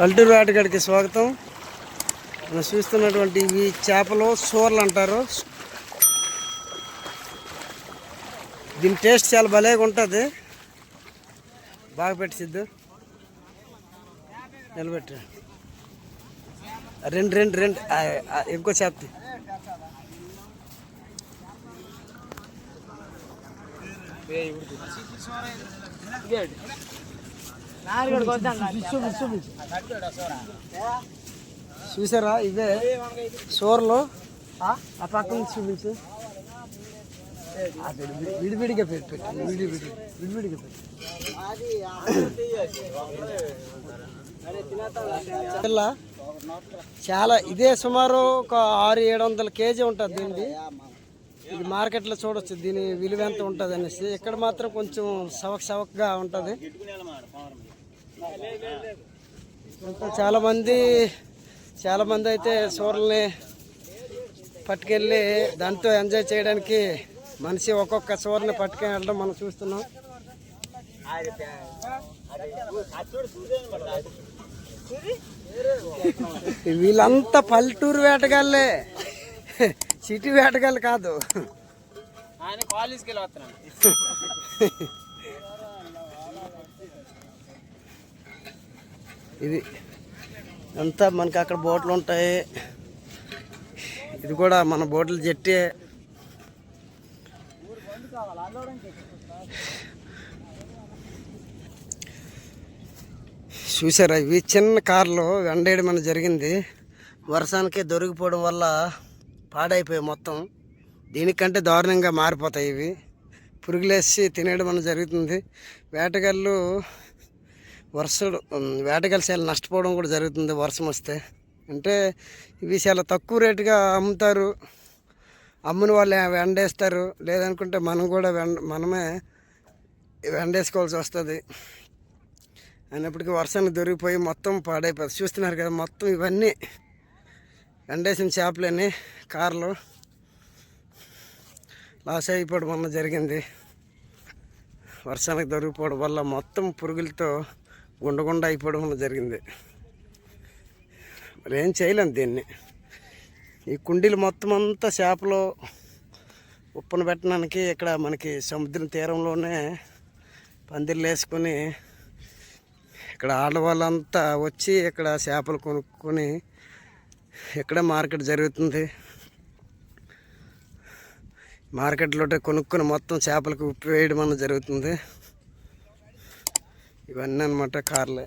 పల్లెటూరు వేటగాడికి స్వాగతం. మనం చూస్తున్నటువంటి ఈ చేపలు సూర్లు అంటారు. దీని టేస్ట్ చాలా భలేగా ఉంటుంది. బాగా పెట్టిద్దు నిలబెట్టి నిలబెట్టు. రెండు రెండు రెండు. ఆ, ఆ, ఇంకో చేపతి చూసారా ఇవే సోర్లు ఆ పక్కన నుంచి చూపించు విడివిడిగా పెట్టు పెట్టు విడివిడి విడివిడిగా పెట్టు చాలా ఇదే సుమారు ఒక ఆరు ఏడు వందల కేజీ ఉంటుంది దీనిది ఇది మార్కెట్లో చూడొచ్చు దీని విలువ ఎంత ఉంటుంది అనేసి. ఇక్కడ మాత్రం కొంచెం సవక్ సవక్గా ఉంటుంది. చాలామంది చాలామంది అయితే సూర్లని పట్టుకెళ్ళి దాంతో ఎంజాయ్ చేయడానికి మనిషి ఒక్కొక్క సూర్యుని పట్టుకొని వెళ్ళడం మనం చూస్తున్నాం. వీళ్ళంతా పల్లెటూరు వేటగాళ్ళే. సిటీ వేటగాళ్ళు కాదు. ఆయన కాలేజ్కి వెళ్ళి వస్తున్నాను ఇది అంతా మనకి అక్కడ బోట్లు ఉంటాయి. ఇది కూడా మన బోట్ల జట్టే. చూసారా ఇవి చిన్న కార్లు వెండేయడం మన జరిగింది. వర్షానికి దొరికిపోవడం వల్ల పాడైపోయాయి మొత్తం. దీనికంటే దారుణంగా మారిపోతాయి ఇవి. పురుగులేసి తినేయడం అనేది జరుగుతుంది. వేటగాళ్ళు వర్షం వేటగాళ్ళు చాలా నష్టపోవడం కూడా జరుగుతుంది వర్షం వస్తే అంటే ఇవి చాలా తక్కువ రేటుగా అమ్ముతారు. అమ్ముని వాళ్ళు వెండేస్తారు. లేదనుకుంటే మనం కూడా వెండ మనమే వెండేసుకోవాల్సి వస్తుంది. అయినప్పటికీ వర్షాన్ని దొరికిపోయి మొత్తం పాడైపోతుంది. చూస్తున్నారు కదా మొత్తం ఇవన్నీ ఎండేసిన చేపలన్నీ కార్లు లాస్ అయిపోవడం వల్ల జరిగింది. వర్షానికి దొరికిపోవడం వల్ల మొత్తం పురుగులతో గుండగుండ అయిపోవడం వల్ల జరిగింది. మరి ఏం చేయలేం దీన్ని. ఈ కుండీలు మొత్తం అంతా చేపలు ఉప్పును పెట్టడానికి ఇక్కడ మనకి సముద్రం తీరంలోనే పందిర్లు వేసుకొని ఇక్కడ ఆడవాళ్ళంతా వచ్చి ఇక్కడ చేపలు కొనుక్కొని ఇక్కడ మార్కెట్ జరుగుతుంది? మార్కెట్లో కొనుక్కొని మొత్తం చేపలకు ఉప్పు వేయడం అన్న జరుగుతుంది. ఇవన్నీ అనమాట కార్లే.